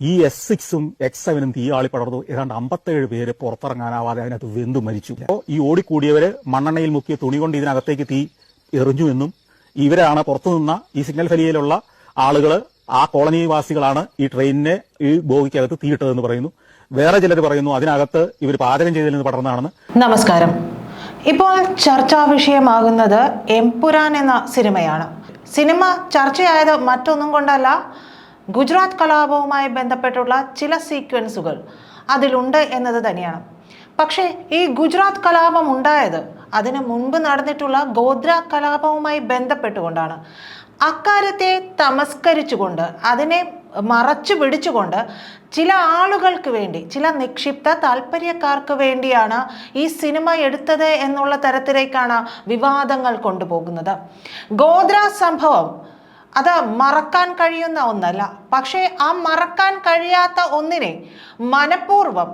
ഈ എസ് സിക്സും എക്സ് സെവനും തീയാളി പടർന്നു. ഏതാണ്ട് അമ്പത്തേഴ് പേര് പുറത്തിറങ്ങാനാവാതെ അതിനകത്ത് വെന്തു മരിച്ചു. അപ്പോൾ ഈ ഓടിക്കൂടിയവര് മണ്ണെണ്ണയിൽ മുക്കിയ തുണി കൊണ്ട് ഇതിനകത്തേക്ക് തീ എറിഞ്ഞു എന്നും ഇവരാണ് പുറത്തുനിന്ന ഈ സിഗ്നൽ ഫലിയയിലുള്ള ആളുകൾ ആ കോളനിവാസികളാണ് ഈ ട്രെയിനിനെ ഈ ബോഗിക്കകത്ത് തീയിട്ടതെന്ന് പറയുന്നു. വേറെ ചിലർ പറയുന്നു അതിനകത്ത് ഇവർ പാചകം ചെയ്തതിൽ നിന്ന് പടർന്നതാണെന്ന്. നമസ്കാരം. ഇപ്പോൾ ചർച്ചാ വിഷയമാകുന്നത് എംപുരാൻ എന്ന സിനിമയാണ്. സിനിമ ചർച്ചയായത് മറ്റൊന്നും കൊണ്ടല്ല ഗുജറാത്ത് കലാപവുമായി ബന്ധപ്പെട്ടുള്ള ചില സീക്വൻസുകൾ അതിലുണ്ട് എന്നത് തന്നെയാണ്. പക്ഷേ ഈ ഗുജറാത്ത് കലാപം ഉണ്ടായത് അതിനു മുൻപ് നടന്നിട്ടുള്ള ഗോദ്ര കലാപവുമായി ബന്ധപ്പെട്ടുകൊണ്ടാണ്. അക്കാര്യത്തെ തമസ്കരിച്ചുകൊണ്ട് അതിനെ മറച്ചു പിടിച്ചുകൊണ്ട് ചില ആളുകൾക്ക് വേണ്ടി ചില നിക്ഷിപ്ത താല്പര്യക്കാർക്ക് വേണ്ടിയാണ് ഈ സിനിമ എടുത്തത് എന്നുള്ള തരത്തിലേക്കാണ് വിവാദങ്ങൾ കൊണ്ടുപോകുന്നത്. ഗോദ്ര സംഭവം അത് മറക്കാൻ കഴിയുന്ന ഒന്നല്ല. പക്ഷേ ആ മറക്കാൻ കഴിയാത്ത ഒന്നിനെ മനഃപൂർവം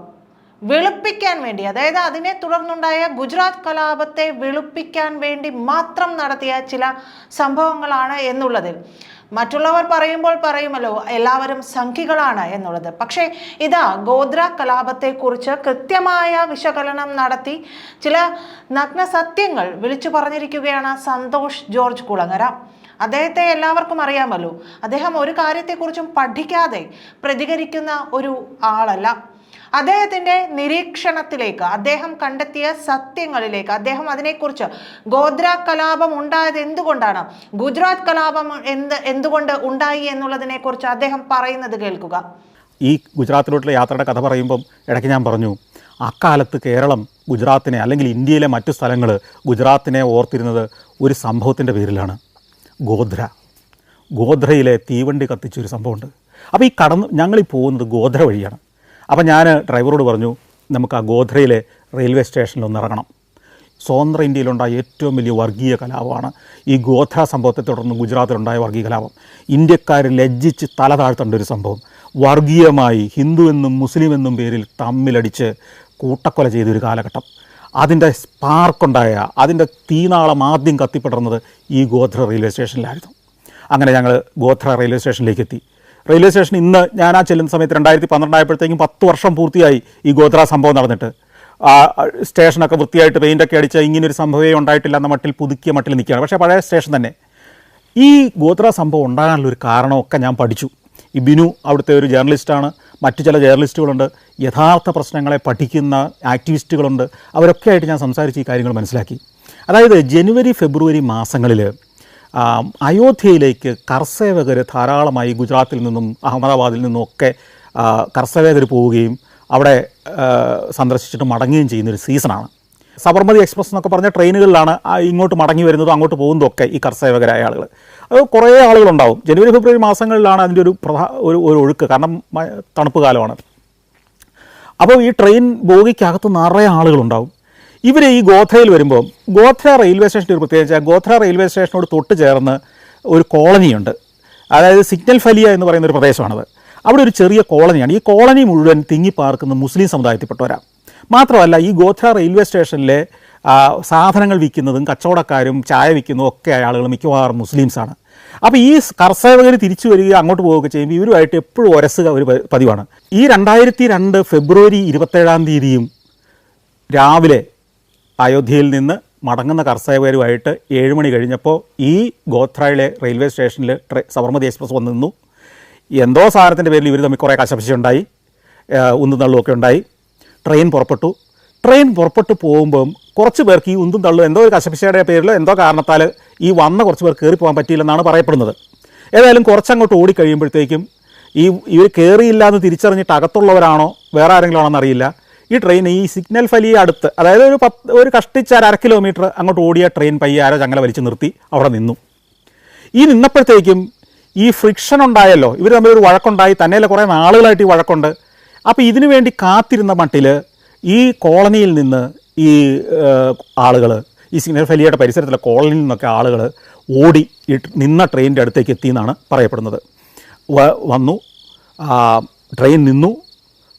വെളുപ്പിക്കാൻ വേണ്ടി അതായത് അതിനെ തുടർന്നുണ്ടായ ഗുജറാത്ത് കലാപത്തെ വെളുപ്പിക്കാൻ വേണ്ടി മാത്രം നടത്തിയ ചില സംഭവങ്ങളാണ് എന്നുള്ളതിൽ. മറ്റുള്ളവർ പറയുമ്പോൾ പറയുമല്ലോ എല്ലാവരും സംഖികളാണ് എന്നുള്ളത്. പക്ഷേ ഇതാ ഗോദ്ര കലാപത്തെക്കുറിച്ച് കൃത്യമായ വിശകലനം നടത്തി ചില നഗ്ന സത്യങ്ങൾ വിളിച്ചു പറഞ്ഞിരിക്കുകയാണ് സന്തോഷ് ജോർജ് കുളങ്ങര. അദ്ദേഹത്തെ എല്ലാവർക്കും അറിയാമല്ലോ. അദ്ദേഹം ഒരു കാര്യത്തെക്കുറിച്ചും പഠിക്കാതെ പ്രതികരിക്കുന്ന ഒരു ആളല്ല. അദ്ദേഹത്തിന്റെ നിരീക്ഷണത്തിലേക്ക് അദ്ദേഹം കണ്ടെത്തിയ സത്യങ്ങളിലേക്ക് അദ്ദേഹം അതിനെക്കുറിച്ച് ഗോദ്ര കലാപം ഉണ്ടായത് എന്തുകൊണ്ടാണ്? ഗുജറാത്ത് കലാപം എന്ത് എന്തുകൊണ്ട് ഉണ്ടായി എന്നുള്ളതിനെക്കുറിച്ച് അദ്ദേഹം പറയുന്നത് കേൾക്കുക. ഈ ഗുജറാത്തിലോട്ടുള്ള യാത്രയുടെ കഥ പറയുമ്പം ഇടയ്ക്ക് ഞാൻ പറഞ്ഞു അക്കാലത്ത് കേരളം ഗുജറാത്തിനെ അല്ലെങ്കിൽ ഇന്ത്യയിലെ മറ്റു സ്ഥലങ്ങൾ ഗുജറാത്തിനെ ഓർത്തിരുന്നത് ഒരു സംഭവത്തിന്റെ പേരിലാണ്. ഗോധ്ര. ഗോധ്രയിലെ തീവണ്ടി കത്തിച്ചൊരു സംഭവമുണ്ട്. അപ്പോൾ ഈ കടന്ന് ഞങ്ങളീ പോകുന്നത് ഗോധ്ര വഴിയാണ്. അപ്പോൾ ഞാൻ ഡ്രൈവറോട് പറഞ്ഞു നമുക്ക് ആ ഗോധ്രയിലെ റെയിൽവേ സ്റ്റേഷനിൽ ഒന്ന് ഇറങ്ങണം. സ്വതന്ത്ര ഇന്ത്യയിലുണ്ടായ ഏറ്റവും വലിയ വർഗീയ കലാപമാണ് ഈ ഗോത്ര സംഭവത്തെ തുടർന്ന് ഗുജറാത്തിലുണ്ടായ വർഗീയ കലാപം. ഇന്ത്യക്കാർ ലജ്ജിച്ച് തല താഴ്ത്തേണ്ട ഒരു സംഭവം. വർഗീയമായി ഹിന്ദു എന്നും മുസ്ലിം എന്നും പേരിൽ തമ്മിലടിച്ച് കൂട്ടക്കൊല ചെയ്തൊരു കാലഘട്ടം. അതിന്റെ സ്പാർക്കുണ്ടായ അതിന്റെ തീനാളം ആദ്യം കത്തിപ്പടർന്നത് ഈ ഗോത്ര റെയിൽവേ സ്റ്റേഷനിലായിരുന്നു. അങ്ങനെ ഞങ്ങൾ ഗോത്ര റെയിൽവേ സ്റ്റേഷനിലേക്ക് എത്തി റെയിൽവേ സ്റ്റേഷൻ ഇന്ന് ഞാൻ ആ ചെല്ലുന്ന സമയത്ത് രണ്ടായിരത്തി പന്ത്രണ്ടായപ്പോഴത്തേക്കും പത്ത് വർഷം പൂർത്തിയായി ഈ ഗോത്ര സംഭവം നടന്നിട്ട്. ആ സ്റ്റേഷനൊക്കെ വൃത്തിയായിട്ട് പെയിന്റൊക്കെ അടിച്ച് ഇങ്ങനൊരു സംഭവമേ ഉണ്ടായിട്ടില്ല എന്ന മട്ടിൽ പുതുക്കിയ മട്ടിൽ നിൽക്കുകയാണ്. പക്ഷേ പഴയ സ്റ്റേഷൻ തന്നെ. ഈ ഗോത്ര സംഭവം ഉണ്ടാകാനുള്ളൊരു കാരണമൊക്കെ ഞാൻ പഠിച്ചു. ഈ ബിനു അവിടുത്തെ ഒരു ജേർണലിസ്റ്റാണ്. മറ്റു ചില ജേർണലിസ്റ്റുകളുണ്ട്. യഥാർത്ഥ പ്രശ്നങ്ങളെ പഠിക്കുന്ന ആക്ടിവിസ്റ്റുകളുണ്ട്. അവരൊക്കെ ആയിട്ട് ഞാൻ സംസാരിച്ച് ഈ കാര്യങ്ങൾ മനസ്സിലാക്കി. അതായത് ജനുവരി ഫെബ്രുവരി മാസങ്ങളിൽ അയോധ്യയിലേക്ക് കർസേവകർ ധാരാളമായി ഗുജറാത്തിൽ നിന്നും അഹമ്മദാബാദിൽ നിന്നും ഒക്കെ കർഷകർ പോവുകയും അവിടെ സന്ദർശിച്ചിട്ട് മടങ്ങുകയും ചെയ്യുന്നൊരു സീസണാണ്. സബർമതി എക്സ്പ്രസ് എന്നൊക്കെ പറഞ്ഞ ട്രെയിനുകളിലാണ് ഇങ്ങോട്ട് മടങ്ങി വരുന്നതും അങ്ങോട്ട് പോകുന്നതും ഒക്കെ ഈ കർസേവകരായ ആളുകൾ അത് കുറേ ആളുകളുണ്ടാവും. ജനുവരി ഫെബ്രുവരി മാസങ്ങളിലാണ് അതിന്റെ ഒരു പ്രധാ ഒരു ഒരു ഒഴുക്ക് കാരണം തണുപ്പ് കാലമാണ്. അപ്പോൾ ഈ ട്രെയിൻ ബോഗിക്കകത്ത് നിറയെ ആളുകളുണ്ടാവും. ഇവർ ഈ ഗോത്രയിൽ വരുമ്പോൾ ഗോത്ര റെയിൽവേ സ്റ്റേഷന്റെ ഒരു പ്രത്യേകിച്ച് ഗോത്ര റെയിൽവേ സ്റ്റേഷനോട് തൊട്ട് ചേർന്ന് ഒരു കോളനിയുണ്ട്. അതായത് സിഗ്നൽ ഫലിയ എന്ന് പറയുന്ന ഒരു പ്രദേശമാണത്. അവിടെ ഒരു ചെറിയ കോളനിയാണ്. ഈ കോളനി മുഴുവൻ തിങ്ങി പാർക്കുന്ന മുസ്ലിം സമുദായത്തിൽപ്പെട്ടവരാണ്. മാത്രമല്ല ഈ ഗോത്ര റെയിൽവേ സ്റ്റേഷനിലെ സാധനങ്ങൾ വിൽക്കുന്നതും കച്ചവടക്കാരും ചായ വിൽക്കുന്നതും ഒക്കെ ആളുകൾ മിക്കവാറും മുസ്ലിംസാണ്. അപ്പോൾ ഈ കർഷകർ തിരിച്ചു വരിക അങ്ങോട്ട് പോവുകയൊക്കെ ചെയ്യുമ്പോൾ ഇവരുമായിട്ട് എപ്പോഴും ഒരസുക ഒരു പതിവാണ്. ഈ രണ്ടായിരത്തി രണ്ട് ഫെബ്രുവരി ഇരുപത്തേഴാം തീയതിയും രാവിലെ അയോധ്യയിൽ നിന്ന് മടങ്ങുന്ന കർഷകരുമായിട്ട് ഏഴ് മണി കഴിഞ്ഞപ്പോൾ ഈ ഗോത്രയിലെ റെയിൽവേ സ്റ്റേഷനിൽ ട്രെ സബർമതി എക്സ്പ്രസ് വന്ന് നിന്നു. എന്തോ സാധനത്തിന്റെ പേരിൽ ഇവർ തമ്മിൽ കുറേ കശപിശുണ്ടായി ഉന്തുന്നള്ളുമൊക്കെ ഉണ്ടായി. ട്രെയിൻ പുറപ്പെട്ടു. ട്രെയിൻ പുറപ്പെട്ടു പോകുമ്പം കുറച്ച് പേർക്ക് ഈ ഉന്തും തള്ളും എന്തോ ഒരു കശപിശയുടെ പേരിൽ എന്തോ കാരണത്താൽ ഈ വന്ന കുറച്ച് പേർ കയറി പോകാൻ പറ്റിയില്ലെന്നാണ് പറയപ്പെടുന്നത്. ഏതായാലും കുറച്ചങ്ങോട്ട് ഓടിക്കഴിയുമ്പോഴത്തേക്കും ഈ ഇവർ കയറിയില്ല എന്ന് തിരിച്ചറിഞ്ഞിട്ട് അകത്തുള്ളവരാണോ വേറെ ആരെങ്കിലും എന്നറിയില്ല ഈ ട്രെയിൻ ഈ സിഗ്നൽ ഫലിയെ അടുത്ത് അതായത് ഒരു പത്ത് ഒരു കഷ്ടിച്ച ഒരു അര കിലോമീറ്റർ അങ്ങോട്ട് ഓടിയ ട്രെയിൻ പയ്യെ ആരോ ചങ്ങല വലിച്ചു നിർത്തി അവിടെ നിന്നു. ഈ നിന്നപ്പോഴത്തേക്കും ഈ ഫ്രിക്ഷൻ ഉണ്ടായല്ലോ. ഇവർ തമ്മിലൊരു വഴക്കുണ്ടായി. തന്നെയല്ല കുറേ നാളുകളായിട്ട് ഈ വഴക്കുണ്ട്. അപ്പോൾ ഇതിനു വേണ്ടി കാത്തിരുന്ന മട്ടിൽ ഈ കോളനിയിൽ നിന്ന് ഈ ആളുകൾ ഈ സിഗ്നൽ ഫലിയുടെ പരിസരത്തിലെ കോളനിയിൽ നിന്നൊക്കെ ആളുകൾ ഓടി നിന്ന ട്രെയിനിന്റെ അടുത്തേക്ക് എത്തി എന്നാണ് പറയപ്പെടുന്നത് വന്നു. ട്രെയിൻ നിന്നു.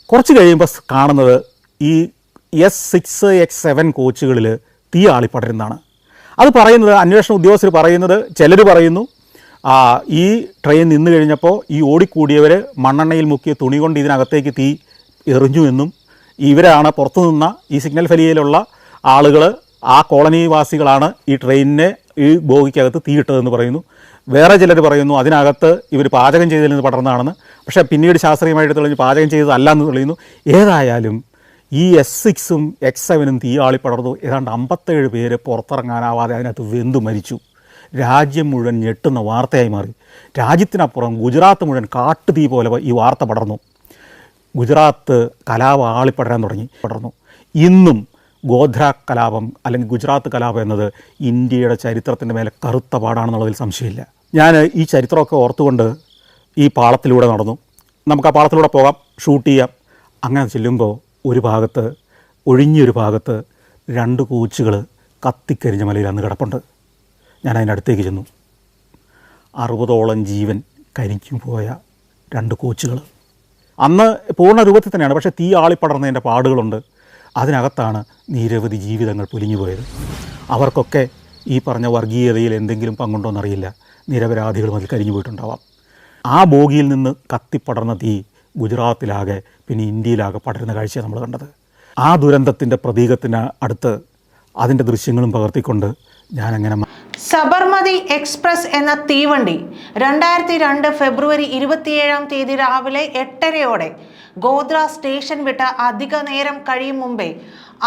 കുറച്ച് കഴിയുമ്പോൾ കാണുന്നത് ഈ എസ് സിക്സ് എക്സ് സെവൻ കോച്ചുകളിൽ തീ ആളിപ്പടരുന്നതാണ്. അത് പറയുന്നത് അന്വേഷണ ഉദ്യോഗസ്ഥർ പറയുന്നത് ചിലർ പറയുന്നു ഈ ട്രെയിൻ നിന്ന് കഴിഞ്ഞപ്പോൾ ഈ ഓടിക്കൂടിയവർ മണ്ണെണ്ണയിൽ മുക്കിയ തുണി കൊണ്ട് ഇതിനകത്തേക്ക് തീ എറിഞ്ഞു എന്നും ഇവരാണ് പുറത്തു നിന്ന ഈ സിഗ്നൽ ഫലിയയിലുള്ള ആളുകൾ ആ കോളനിവാസികളാണ് ഈ ട്രെയിനിനെ ഈ ബോഗിക്കകത്ത് തീയിട്ടതെന്ന് പറയുന്നു. വേറെ ചിലർ പറയുന്നു അതിനകത്ത് ഇവർ പാചകം ചെയ്തതിൽ നിന്ന് പടർന്നതാണെന്ന്. പക്ഷേ പിന്നീട് ശാസ്ത്രീയമായിട്ട് തെളിഞ്ഞ് പാചകം ചെയ്തതല്ല എന്ന് തെളിയുന്നു. ഏതായാലും ഈ എസ് സിക്സും എക്സ് സെവനും തീയാളി പടർന്നു ഏതാണ്ട് അമ്പത്തേഴ് പേര് പുറത്തിറങ്ങാനാവാതെ അതിനകത്ത് വെന്തു മരിച്ചു. രാജ്യം മുഴുവൻ ഞെട്ടുന്ന വാർത്തയായി മാറി. രാജ്യത്തിനപ്പുറം ഗുജറാത്ത് മുഴുവൻ കാട്ടുതീ പോലെ ഈ വാർത്ത പടർന്നു. ഗുജറാത്ത് കലാപം ആളിപ്പടരാൻ തുടങ്ങി. പടർന്നു. ഇന്നും ഗോധ്ര കലാപം അല്ലെങ്കിൽ ഗുജറാത്ത് കലാപം എന്നത് ഇന്ത്യയുടെ ചരിത്രത്തിന്റെ മേലെ കറുത്ത പാടാണെന്നുള്ളതിൽ സംശയമില്ല. ഞാൻ ഈ ചരിത്രമൊക്കെ ഓർത്തുകൊണ്ട് ഈ പാളത്തിലൂടെ നടന്നു. നമുക്ക് ആ പാളത്തിലൂടെ പോകാം ഷൂട്ട് ചെയ്യാം. അങ്ങനെ ചെല്ലുമ്പോൾ ഒരു ഭാഗത്ത് ഒഴിഞ്ഞൊരു ഭാഗത്ത് രണ്ട് കൂച്ചുകൾ കത്തിക്കരിഞ്ഞ മലയിൽ അന്ന് കിടപ്പുണ്ട്. ഞാൻ അതിന്റെ അടുത്തേക്ക് ചെന്നു. അറുപതോളം ജീവൻ കരിക്കും പോയ രണ്ട് കോച്ചുകൾ. അന്ന് പൂർണ രൂപത്തിൽ തന്നെയാണ് പക്ഷേ തീ ആളിപ്പടർന്നതിന്റെ പാടുകളുണ്ട്. അതിനകത്താണ് നിരവധി ജീവിതങ്ങൾ പൊലിഞ്ഞു പോയത്. അവർക്കൊക്കെ ഈ പറഞ്ഞ വർഗീയതയിൽ എന്തെങ്കിലും പങ്കുണ്ടോ എന്നറിയില്ല നിരപരാധികളും അതിൽ കരിഞ്ഞു പോയിട്ടുണ്ടാവാം. ആ ബോഗിയിൽ നിന്ന് കത്തിപ്പടർന്ന തീ ഗുജറാത്തിലാകെ പിന്നെ ഇന്ത്യയിലാകെ പടരുന്ന കാഴ്ചയാണ് നമ്മൾ കണ്ടത്. ആ ദുരന്തത്തിന്റെ പ്രതീകത്തിന് അടുത്ത് അതിന്റെ ദൃശ്യങ്ങളും പകർത്തിക്കൊണ്ട് ഞാനങ്ങനെ സബർമതി എക്സ്പ്രസ് എന്ന തീവണ്ടി രണ്ടായിരത്തി രണ്ട് ഫെബ്രുവരി ഇരുപത്തിയേഴാം തീയതി രാവിലെ എട്ടരയോടെ ഗോദ്ര സ്റ്റേഷൻ വിട്ട അധിക നേരം കഴിയും മുമ്പേ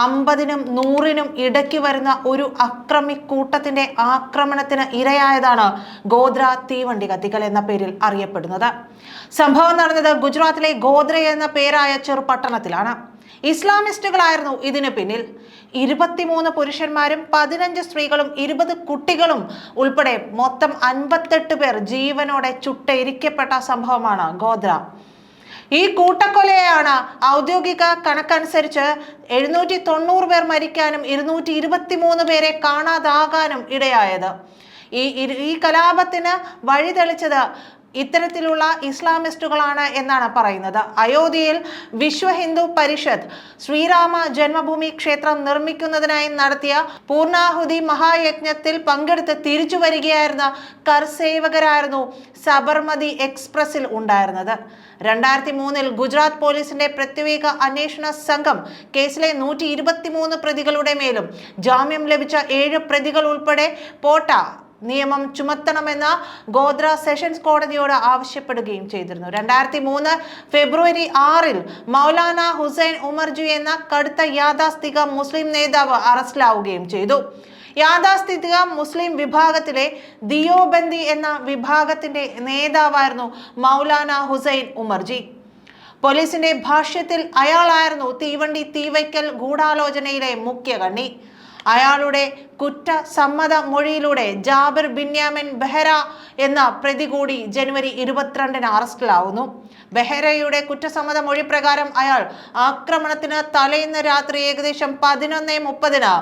അമ്പതിനും നൂറിനും ഇടയ്ക്ക് വരുന്ന ഒരു അക്രമി കൂട്ടത്തിന്റെ ആക്രമണത്തിന് ഇരയായതാണ് ഗോദ്ര തീവണ്ടി കത്തിക്കൽ എന്ന പേരിൽ അറിയപ്പെടുന്നത്. സംഭവം നടന്നത് ഗുജറാത്തിലെ ഗോദ്ര എന്ന പേരായ ചെറുപട്ടണത്തിലാണ്. ഇസ്ലാമിസ്റ്റുകളായിരുന്നു ഇതിന് പിന്നിൽ. ഇരുപത്തിമൂന്ന് പുരുഷന്മാരും പതിനഞ്ച് സ്ത്രീകളും ഇരുപത് കുട്ടികളും ഉൾപ്പെടെ മൊത്തം അൻപത്തെട്ട് പേർ ജീവനോടെ ചുട്ടെരിക്കപ്പെട്ട സംഭവമാണ് ഗോദ്ര ഈ കൂട്ടക്കൊലയാണ് ഔദ്യോഗിക കണക്കനുസരിച്ച് എഴുന്നൂറ്റി തൊണ്ണൂറ് പേർ മരിക്കാനും ഇരുന്നൂറ്റി ഇരുപത്തി മൂന്ന് പേരെ കാണാതാകാനും ഇടയായത്. ഈ ഈ കലാപത്തിന് വഴിതെളിച്ചത് ഇത്തരത്തിലുള്ള ഇസ്ലാമിസ്റ്റുകളാണ് എന്നാണ് പറയുന്നത്. അയോധ്യയിൽ വിശ്വ ഹിന്ദു പരിഷത്ത് ശ്രീരാമ ജന്മഭൂമി ക്ഷേത്രം നിർമ്മിക്കുന്നതിനായി നടത്തിയ പൂർണാഹുതി മഹായജ്ഞത്തിൽ പങ്കെടുത്ത് തിരിച്ചു വരികയായിരുന്ന കർസേവകരായിരുന്നു സബർമതി എക്സ്പ്രസിൽ ഉണ്ടായിരുന്നത്. രണ്ടായിരത്തി മൂന്നിൽ ഗുജറാത്ത് പോലീസിന്റെ പ്രത്യേക അന്വേഷണ സംഘം കേസിലെ നൂറ്റി പ്രതികളുടെ മേലും ജാമ്യം ലഭിച്ച ഏഴ് പ്രതികൾ ഉൾപ്പെടെ പോട്ട നിയമം ചുമത്തണമെന്ന് ഗോദ്ര സെഷൻസ് കോടതിയോട് ആവശ്യപ്പെടുകയും ചെയ്തിരുന്നു. രണ്ടായിരത്തി മൂന്ന് ഫെബ്രുവരി ആറിൽ മൗലാന ഹുസൈൻ ഉമർജി എന്ന കടുത്ത യാഥാസ്ഥിക മുസ്ലിം നേതാവ് അറസ്റ്റിലാവുകയും ചെയ്തു. യാഥാസ്ഥിതിക മുസ്ലിം വിഭാഗത്തിലെ ദിയോബന്ദി എന്ന വിഭാഗത്തിന്റെ നേതാവായിരുന്നു മൗലാന ഹുസൈൻ ഉമർജി. പോലീസിന്റെ ഭാഷ്യത്തിൽ അയാളായിരുന്നു തീവണ്ടി തീവയ്ക്കൽ ഗൂഢാലോചനയിലെ മുഖ്യ കണ്ണി അയാളുടെ കുറ്റ സമ്മത മൊഴിയിലൂടെ ജാബിർ ബിന്യാമിൻ ബെഹ്റ എന്ന പ്രതി കൂടി ജനുവരി ഇരുപത്തിരണ്ടിന് അറസ്റ്റിലാവുന്നു. ബെഹ്റയുടെ കുറ്റസമ്മത മൊഴി പ്രകാരം അയാൾ ആക്രമണത്തിന് തലേന്ന് രാത്രി ഏകദേശം പതിനൊന്ന് മുപ്പതിന്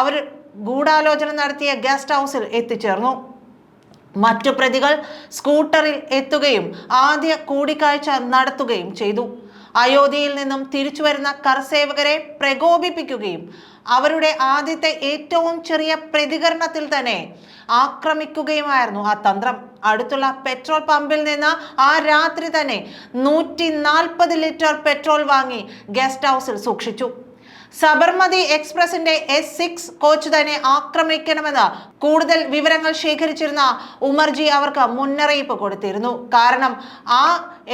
അവർ ഗൂഢാലോചന നടത്തിയ ഗസ്റ്റ് ഹൗസിൽ എത്തിച്ചേർന്നു. മറ്റു പ്രതികൾ സ്കൂട്ടറിൽ എത്തുകയും ആദ്യ കൂടിക്കാഴ്ച നടത്തുകയും ചെയ്തു. അയോധ്യയിൽ നിന്നും തിരിച്ചു വരുന്ന കർസേവകരെ പ്രകോപിപ്പിക്കുകയും അവരുടെ ആദ്യത്തെ ഏറ്റവും ചെറിയ പ്രതികരണത്തിൽ തന്നെ ആക്രമിക്കുകയുമായിരുന്നു ആ തന്ത്രം. അടുത്തുള്ള പെട്രോൾ പമ്പിൽ നിന്ന് ആ രാത്രി തന്നെ നൂറ്റി നാൽപ്പത് ലിറ്റർ പെട്രോൾ വാങ്ങി ഗസ്റ്റ് ഹൗസിൽ സൂക്ഷിച്ചു. സബർമതി എക്സ്പ്രസിന്റെ എസ് സിക്സ് കോച്ച് തന്നെ ആക്രമിക്കണമെന്ന് കൂടുതൽ വിവരങ്ങൾ ശേഖരിച്ചിരുന്ന ഉമർജി അവർക്ക് മുന്നറിയിപ്പ് കൊടുത്തിരുന്നു. കാരണം ആ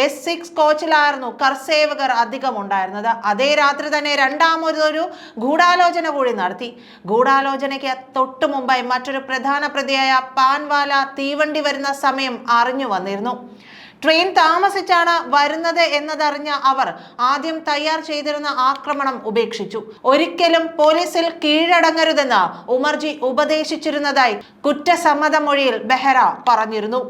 എസ് സിക്സ് കോച്ചിലായിരുന്നു കർസേവകർ അധികം ഉണ്ടായിരുന്നത്. അതേ രാത്രി തന്നെ രണ്ടാമതൊരു ഗൂഢാലോചന കൂടി നടത്തി. ഗൂഢാലോചനയ്ക്ക് തൊട്ടു മുമ്പായി മറ്റൊരു പ്രധാന പ്രതിയായ പാൻവാല തീവണ്ടി വരുന്ന സമയം അറിഞ്ഞു വന്നിരുന്നു. ട്രെയിൻ താമസിച്ചാണ് വരുന്നത് എന്നതറിഞ്ഞ അവർ ആദ്യം തയ്യാർ ചെയ്തിരുന്ന ആക്രമണം ഉപേക്ഷിച്ചു. ഒരിക്കലും പോലീസിൽ കീഴടങ്ങരുതെന്ന് ഉമർജി ഉപദേശിച്ചിരുന്നതായി കുറ്റസമ്മത മൊഴിയിൽ ബെഹ്റ പറഞ്ഞിരുന്നു.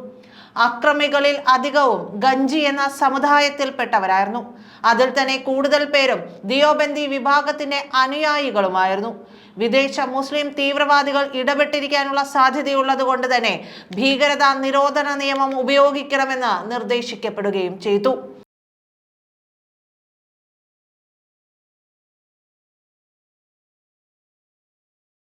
അക്രമികളിൽ അധികവും ഗഞ്ചി എന്ന സമുദായത്തിൽപ്പെട്ടവരായിരുന്നു. അതിൽ തന്നെ കൂടുതൽ പേരും ദിയോബന്ദി വിഭാഗത്തിന്റെ അനുയായികളുമായിരുന്നു. വിദേശ മുസ്ലിം തീവ്രവാദികൾ ഇടപെട്ടിരിക്കാനുള്ള സാധ്യതയുള്ളത് കൊണ്ട് തന്നെ ഭീകരതാ നിരോധന നിയമം ഉപയോഗിക്കണമെന്ന് നിർദ്ദേശിക്കപ്പെടുകയും ചെയ്തു.